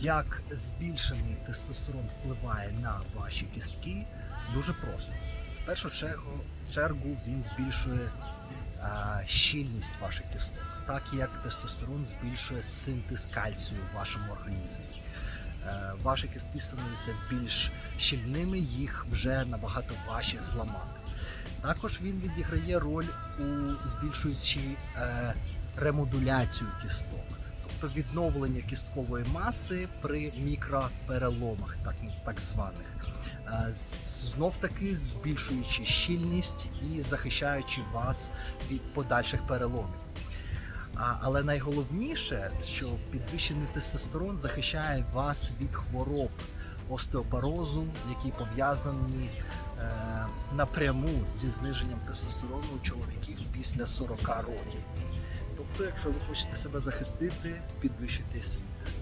Як збільшений тестостерон впливає на ваші кістки, дуже просто. В першу чергу, чергу він збільшує а, щільність ваших кісток, так як тестостерон збільшує синтез кальцію в вашому організмі. Е, Ваші кістки становляться більш щільними, їх вже набагато важче зламати. Також він відіграє роль у збільшуючи е, ремодуляцію кісток, тобто відновлення кісткової маси при мікропереломах, так, так званих. Е, Знов таки збільшуючи щільність і захищаючи вас від подальших переломів. Але найголовніше, що підвищений тестостерон захищає вас від хвороб остеопорозу, які пов'язані е, напряму зі зниженням тестостерону у чоловіків після 40 років. Тобто, якщо ви хочете себе захистити, підвищити свій тестостерон.